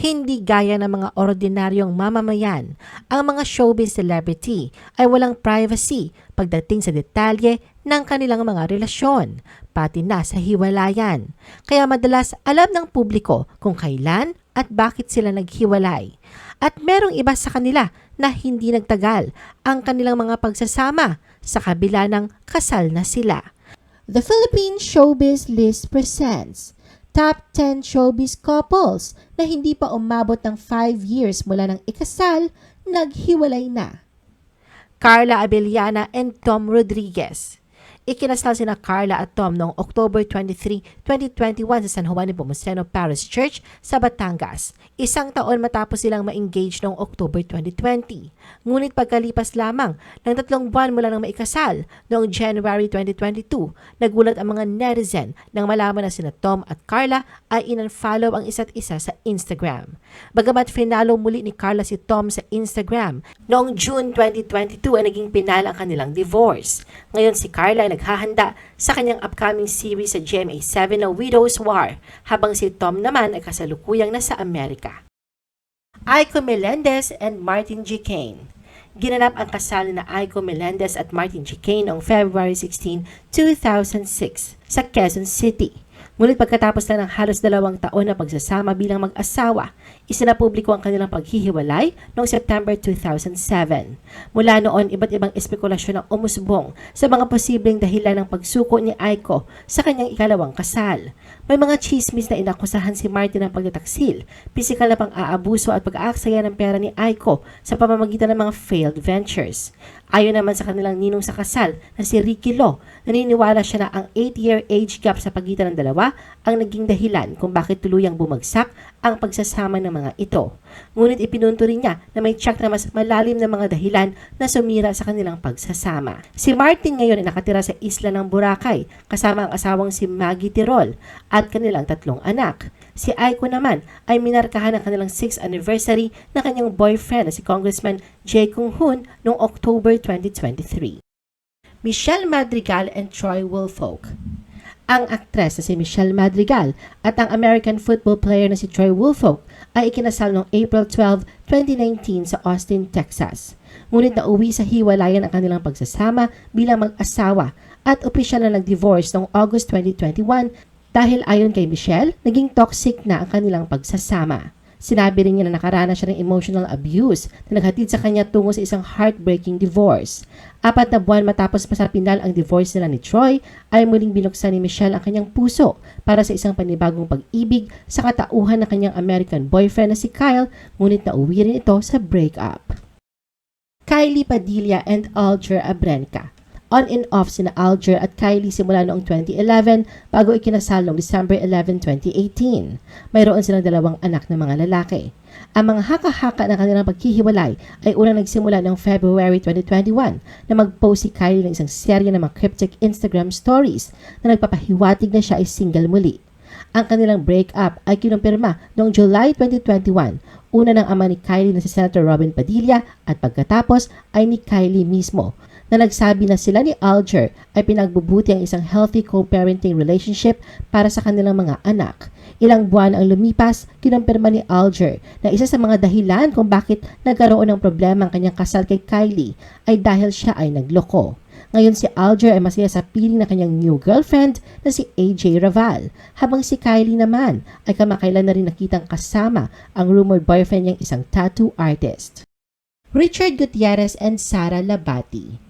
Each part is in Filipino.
Hindi gaya ng mga ordinaryong mamamayan, ang mga showbiz celebrity ay walang privacy pagdating sa detalye ng kanilang mga relasyon, pati na sa hiwalayan. Kaya madalas alam ng publiko kung kailan at bakit sila naghiwalay. At merong iba sa kanila na hindi nagtagal ang kanilang mga pagsasama sa kabila ng kasal na sila. The Philippine Showbiz List presents Top 10 Showbiz Couples na hindi pa umabot ng 5 years mula ng ikasal, naghiwalay na. Carla Abellana and Tom Rodriguez. Ikinasal sina Carla at Tom noong October 23, 2021 sa San Juan de Pomoceno Parish Church sa Batangas. Isang taon matapos silang ma-engage noong October 2020. Ngunit pagkalipas lamang ng tatlong buwan mula nang maikasal noong January 2022, nagulat ang mga netizen nang malaman na sina Tom at Carla ay in-unfollow ang isa't isa sa Instagram. Bagamat finalo muli ni Carla si Tom sa Instagram, noong June 2022 ay naging pinal ang kanilang divorce. Ngayon si Carla ay naghahanda sa kanyang upcoming series sa GMA7 na Widow's War, habang si Tom naman ay kasalukuyang nasa Amerika. Aiko Melendez and Martin G. Kane Ginanap ang kasal na Aiko Melendez at Martin G. Kane noong February 16, 2006 sa Quezon City. Ngunit pagkatapos lang ng halos dalawang taon na pagsasama bilang mag-asawa, isinapubliko ang kanilang paghihiwalay noong September 2007. Mula noon, iba't ibang espekulasyon ang umusbong sa mga posibleng dahilan ng pagsuko ni Aiko sa kanyang ikalawang kasal. May mga chismis na inakusahan si Martin ng pagtataksil, pisikal na pang-aabuso at pag-aaksaya ng pera ni Aiko sa pamamagitan ng mga failed ventures. Ayon naman sa kanilang ninong sa kasal na si Ricky Lo, naniniwala siya na ang 8-year age gap sa pagitan ng dalawa ang naging dahilan kung bakit tuluyang bumagsak ang pagsasama ng mga ito. Ngunit ipinunto rin niya na may tsak na mas malalim na mga dahilan na sumira sa kanilang pagsasama. Si Martin ngayon ay nakatira sa isla ng Boracay kasama ang asawang si Maggie Tirol at kanilang tatlong anak. Si Aiko naman ay minarkahan ng kanilang 6th anniversary na kanyang boyfriend na si Congressman Jay Kung Hoon noong October 2023. Michelle Madrigal and Troy Woolfolk ang aktres na si Michelle Madrigal at ang American football player na si Troy Woolfolk ay ikinasal noong April 12, 2019 sa Austin, Texas. Ngunit nauwi sa hiwalayan ang kanilang pagsasama bilang mag-asawa at opisyal na nag-divorce noong August 2021 dahil ayon kay Michelle, naging toxic na ang kanilang pagsasama. Sinabi rin niya na nakaranas siya ng emotional abuse na naghatid sa kanya tungo sa isang heartbreaking divorce. Apat na buwan matapos masapinal ang divorce nila ni Troy, ay muling binuksan ni Michelle ang kanyang puso para sa isang panibagong pag-ibig sa katauhan ng kanyang American boyfriend na si Kyle, ngunit nauwi rin ito sa breakup. Kylie Padilla and Alger Abrenca on and off sina Alger at Kylie simula noong 2011 bago ikinasal noong December 11, 2018. Mayroon silang dalawang anak na mga lalaki. Ang mga haka-haka ng kanilang paghihiwalay ay unang nagsimula noong February 2021 na mag-post si Kylie ng isang serye ng mga cryptic Instagram stories na nagpapahiwatig na siya ay single muli. Ang kanilang breakup ay kinumpirma noong July 2021 una ng ama ni Kylie na si Senator Robin Padilla at pagkatapos ay ni Kylie mismo na nagsabi na sila ni Alger ay pinagbubuti ang isang healthy co-parenting relationship para sa kanilang mga anak. Ilang buwan ang lumipas, kinumpirma ni Alger na isa sa mga dahilan kung bakit nagkaroon ng problema ang kanyang kasal kay Kylie ay dahil siya ay nagloko. Ngayon si Alger ay masaya sa piling ng kanyang new girlfriend na si AJ Raval, habang si Kylie naman ay kamakailan na rin nakitang kasama ang rumored boyfriend niyang isang tattoo artist. Richard Gutierrez and Sara Labati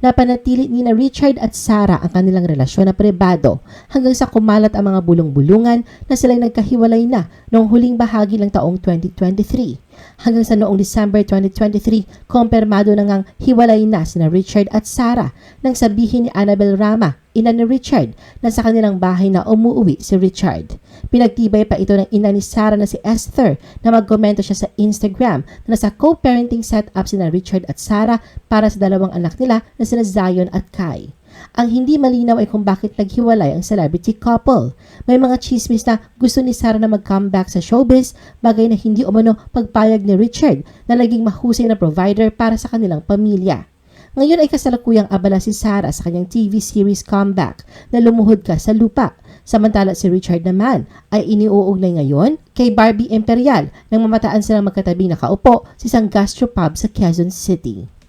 Napanatili ni na Richard at Sarah ang kanilang relasyon na pribado hanggang sa kumalat ang mga bulong-bulungan na silang nagkahiwalay na noong huling bahagi ng taong 2023. Hanggang sa noong December 2023, kumpirmado na ngang hiwalay na sina Richard at Sarah nang sabihin ni Annabel Rama, ina ni Richard, na sa kanilang bahay na umuwi si Richard. Pinagtibay pa ito ng ina ni Sarah na si Esther na magkomento siya sa Instagram na nasa co-parenting setup sina Richard at Sarah para sa dalawang anak nila na sina Zion at Kai. Ang hindi malinaw ay kung bakit naghiwalay ang celebrity couple. May mga chismis na gusto ni Sarah na mag-comeback sa showbiz, bagay na hindi umano pagpayag ni Richard na naging mahusay na provider para sa kanilang pamilya. Ngayon ay kasalukuyang abala si Sarah sa kanyang TV series Comeback na lumuhod ka sa lupa. Samantala si Richard naman ay iniuugnay ngayon kay Barbie Imperial nang mamataan silang magkatabing nakaupo sa isang gastropub sa Quezon City.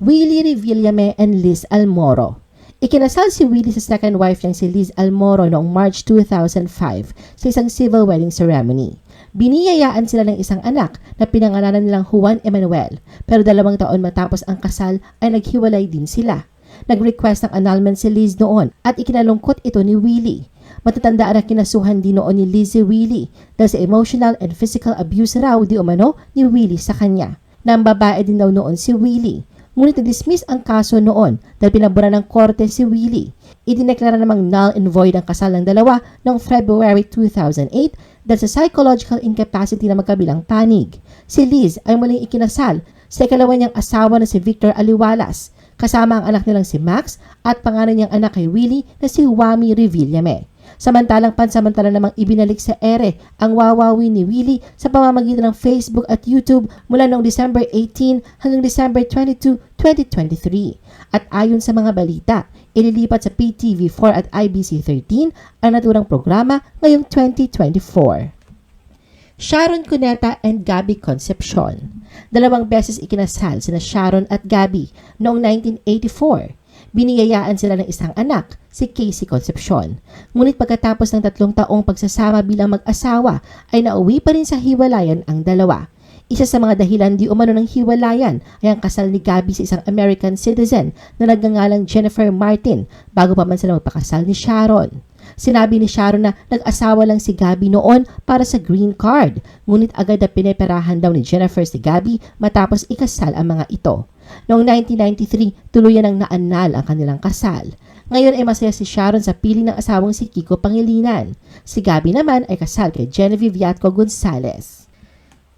Willie Revillame and Liz Almoro Ikinasal si Willie sa second wife niyang si Liz Almoro noong March 2005 sa isang civil wedding ceremony. Biniyayaan sila ng isang anak na pinangalanan nilang Juan Emanuel pero dalawang taon matapos ang kasal ay naghiwalay din sila. Nag-request ng annulment si Liz noon at ikinalungkot ito ni Willie. Matatandaan na kinasuhan din noon ni Liz si Willie dahil sa emotional and physical abuse raw di umano ni Willie sa kanya. Nang babae din daw noon si Willie. Ngunit na-dismiss ang kaso noon dahil pinabura ng korte si Willie. Idineklara namang null and void ang kasal ng dalawa noong February 2008 dahil sa psychological incapacity na magkabilang panig. Si Liz ay muling ikinasal sa ikalawa niyang asawa na si Victor Aliwalas, kasama ang anak nilang si Max at pangalan niyang anak kay Willie na si Wami Revillame. Samantalang pansamantala namang ibinalik sa ere ang wawawi ni Willie sa pamamagitan ng Facebook at YouTube mula noong December 18 hanggang December 22, 2023. At ayon sa mga balita, ililipat sa PTV4 at IBC13 ang naturang programa ngayong 2024. Sharon Cuneta and Gabby Concepcion. Dalawang beses ikinasal sina Sharon at Gabby noong 1984 biniyayaan sila ng isang anak, si Casey Concepcion. Ngunit pagkatapos ng tatlong taong pagsasama bilang mag-asawa, ay nauwi pa rin sa hiwalayan ang dalawa. Isa sa mga dahilan di umano ng hiwalayan ay ang kasal ni Gabby sa isang American citizen na nagngangalang Jennifer Martin bago pa man sila magpakasal ni Sharon. Sinabi ni Sharon na nag-asawa lang si Gabby noon para sa green card, ngunit agad na pineperahan daw ni Jennifer si Gabby matapos ikasal ang mga ito. Noong 1993, tuluyan ang naanal ang kanilang kasal. Ngayon ay masaya si Sharon sa piling ng asawang si Kiko Pangilinan. Si Gabby naman ay kasal kay Genevieve Yatco Gonzalez.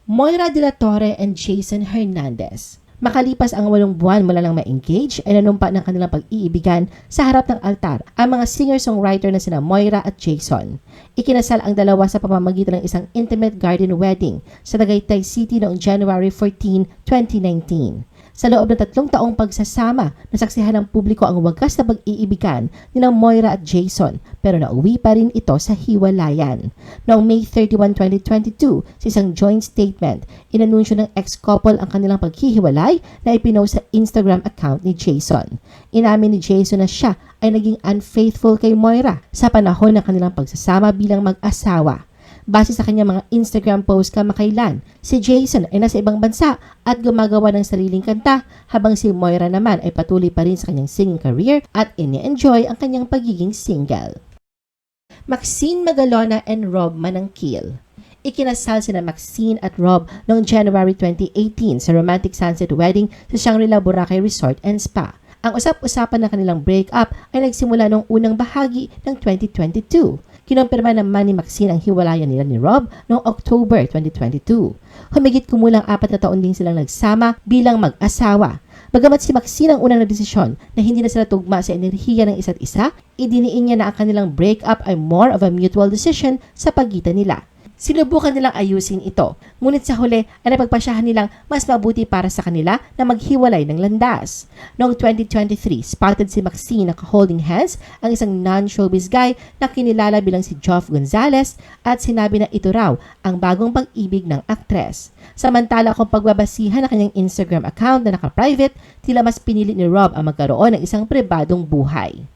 Moira de la Torre and Jason Hernandez. Makalipas ang walong buwan mula nang ma-engage, ay nanumpa ng kanilang pag-iibigan sa harap ng altar ang mga singer-songwriter na sina Moira at Jason. Ikinasal ang dalawa sa pamamagitan ng isang intimate garden wedding sa Tagaytay City noong January 14, 2019. Sa loob ng tatlong taong pagsasama, nasaksihan ng publiko ang wagas na pag-iibigan ni Moira at Jason pero nauwi pa rin ito sa hiwalayan. Noong May 31, 2022, sa isang joint statement, inanunsyo ng ex-couple ang kanilang paghihiwalay na ipinost sa Instagram account ni Jason. Inamin ni Jason na siya ay naging unfaithful kay Moira sa panahon ng kanilang pagsasama bilang mag-asawa. Base sa kanyang mga Instagram post kamakailan, si Jason ay nasa ibang bansa at gumagawa ng sariling kanta habang si Moira naman ay patuloy pa rin sa kanyang singing career at ini-enjoy ang kanyang pagiging single. Maxine Magalona and Rob Manangkil Ikinasal sina Maxine at Rob noong January 2018 sa romantic sunset wedding sa Shangri-La Boracay Resort and Spa. Ang usap-usapan ng kanilang breakup ay nagsimula noong unang bahagi ng 2022. Kinumpirma naman ni Maxine ang hiwalayan nila ni Rob noong October 2022. Humigit kumulang apat na taon din silang nagsama bilang mag-asawa. Bagamat si Maxine ang unang nagdesisyon na hindi na sila tugma sa enerhiya ng isa't isa, idiniin niya na ang kanilang breakup ay more of a mutual decision sa pagitan nila. Sinubukan nilang ayusin ito, ngunit sa huli ay napagpasyahan nilang mas mabuti para sa kanila na maghiwalay ng landas. Noong 2023, spotted si Maxine na holding hands ang isang non-showbiz guy na kinilala bilang si Geoff Gonzalez at sinabi na ito raw ang bagong pag-ibig ng aktres. Samantala kung pagbabasihan ng kanyang Instagram account na naka-private, tila mas pinili ni Rob ang magkaroon ng isang pribadong buhay.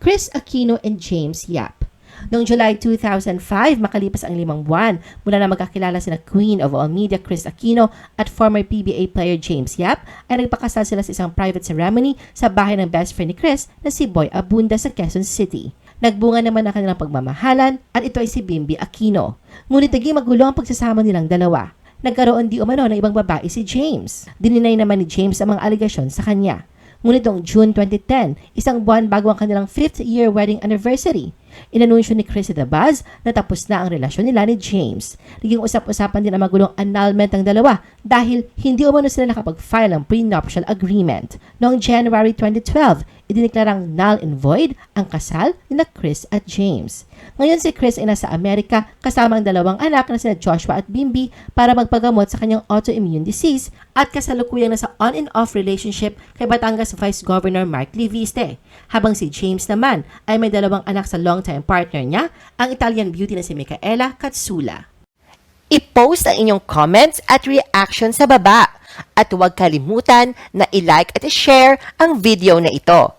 Chris Aquino and James Yap Noong July 2005, makalipas ang limang buwan, mula na magkakilala sina Queen of All Media Chris Aquino at former PBA player James Yap, ay nagpakasal sila sa isang private ceremony sa bahay ng best friend ni Chris na si Boy Abunda sa Quezon City. Nagbunga naman ang kanilang pagmamahalan at ito ay si Bimbi Aquino. Ngunit naging magulo ang pagsasama nilang dalawa. Nagkaroon di umano ng ibang babae si James. Dininay naman ni James ang mga aligasyon sa kanya. Ngunit noong June 2010, isang buwan bago ang kanilang 5th year wedding anniversary, Inanunsyo ni Chris the Buzz na tapos na ang relasyon nila ni James. Naging usap-usapan din ang magulong annulment ng dalawa dahil hindi umano sila nakapag-file ng prenuptial agreement. Noong January 2012, idiniklarang null and void ang kasal ni na Chris at James. Ngayon si Chris ay nasa Amerika kasama ang dalawang anak na sina Joshua at Bimby para magpagamot sa kanyang autoimmune disease at kasalukuyang nasa on and off relationship kay Batangas Vice Governor Mark Liviste. Habang si James naman ay may dalawang anak sa longtime partner niya, ang Italian beauty na si Micaela Katsula. I-post ang inyong comments at reaction sa baba. At huwag kalimutan na i-like at i-share ang video na ito.